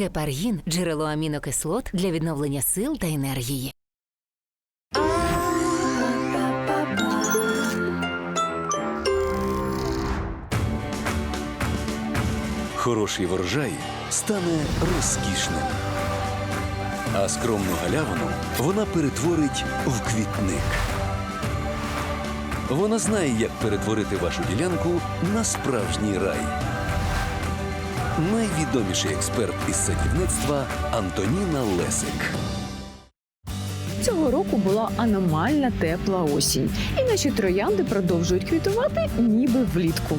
Гепаргін джерело амінокислот для відновлення сил та енергії. Хороший врожай стане розкішним. А скромну галявину вона перетворить в квітник. Вона знає, як перетворити вашу ділянку на справжній рай. Найвідоміший експерт із садівництва Антоніна Лесик. Цього року була аномальна тепла осінь, і наші троянди продовжують квітувати ніби влітку.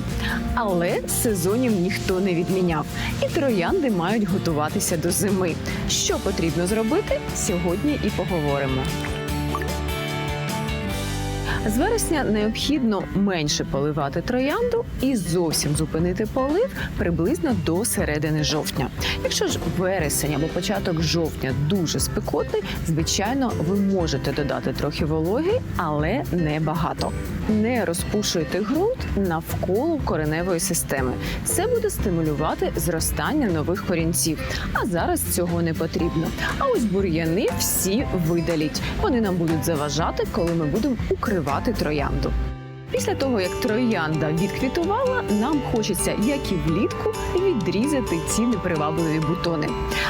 Але сезонів ніхто не відміняв, і троянди мають готуватися до зими. Що потрібно зробити сьогодні і поговоримо. З вересня необхідно менше поливати троянду і зовсім зупинити полив приблизно до середини жовтня. Якщо ж вересень або початок жовтня дуже спекотний, звичайно, ви можете додати трохи вологи, але не багато. Не розпушуйте ґрунт навколо кореневої системи. Це буде стимулювати зростання нових корінців. А зараз цього не потрібно. А ось бур'яни всі видаліть. Вони нам будуть заважати, коли ми будемо укривати троянду. Після того, як троянда відквітувала, нам хочеться, як і влітку, відрізати ці непривабливі бутони.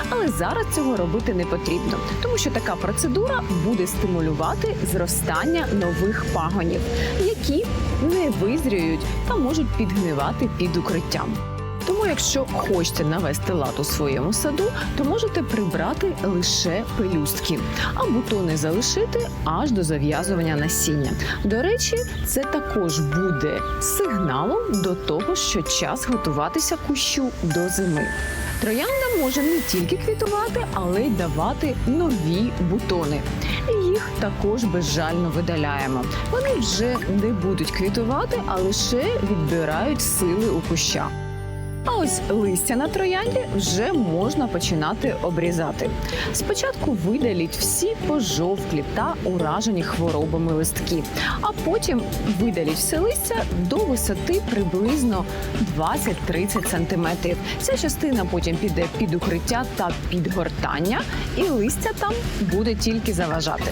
Але зараз цього робити не потрібно, тому що така процедура буде стимулювати зростання нових пагонів, які не визріють та можуть підгнивати під укриттям. Тому, якщо хочете навести лад у своєму саду, то можете прибрати лише пелюстки, а бутони залишити аж до зав'язування насіння. До речі, це також буде сигналом до того, що час готуватися кущу до зими. Троянда може не тільки квітувати, але й давати нові бутони. І їх також безжально видаляємо. Вони вже не будуть квітувати, а лише відбирають сили у куща. А ось листя на троянді вже можна починати обрізати. Спочатку видаліть всі пожовклі та уражені хворобами листки, а потім видаліть все листя до висоти приблизно 20-30 см. Ця частина потім піде під укриття та підгортання, і листя там буде тільки заважати.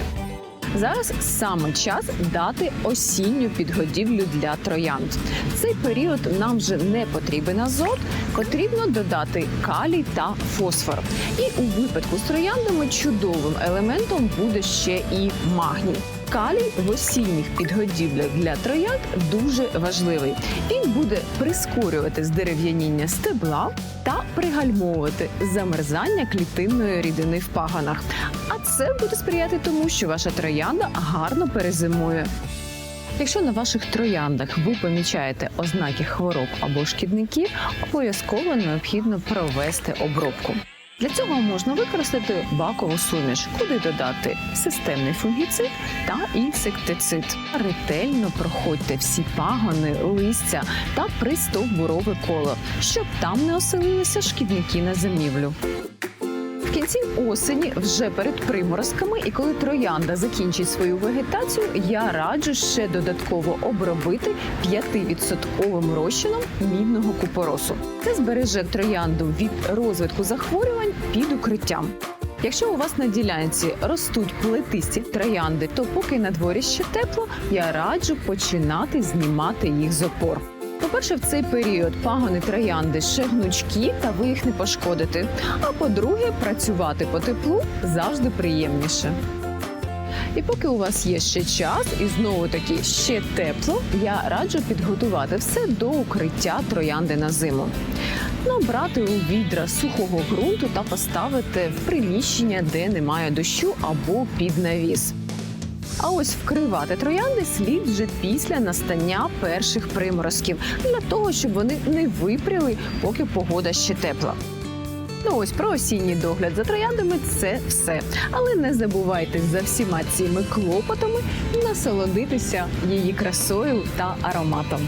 Зараз саме час дати осінню підгодівлю для троянд. В цей період нам вже не потрібен азот, потрібно додати калій та фосфор. І у випадку з трояндами чудовим елементом буде ще і магній. Калій в осінніх підгодівлях для троянд дуже важливий. Він буде прискорювати здерев'яніння стебла та пригальмовувати замерзання клітинної рідини в паганах. А це буде сприяти тому, що ваша троянда гарно перезимує. Якщо на ваших трояндах ви помічаєте ознаки хвороб або шкідників, обов'язково необхідно провести обробку. Для цього можна використати бакову суміш, куди додати системний фунгіцид та інсектицид. Ретельно проходьте всі пагони, листя та пристовбурове коло, щоб там не оселилися шкідники на зимівлю. В кінці осені, вже перед приморозками, і коли троянда закінчить свою вегетацію, я раджу ще додатково обробити 5% розчином мідного купоросу. Це збереже троянду від розвитку захворювань під укриттям. Якщо у вас на ділянці ростуть плетисті троянди, то поки на дворі ще тепло, я раджу починати знімати їх з опор. По-перше, в цей період пагони троянди ще гнучкі та ви їх не пошкодите. А по-друге, працювати по теплу завжди приємніше. І поки у вас є ще час, і знову таки ще тепло, я раджу підготувати все до укриття троянди на зиму. Набрати у відра сухого ґрунту та поставити в приміщення, де немає дощу або під навіс. А ось вкривати троянди слід вже після настання перших приморозків для того, щоб вони не випряли, поки погода ще тепла. Ну ось про осінній догляд за трояндами це все. Але не забувайте за всіма цими клопотами насолодитися її красою та ароматом.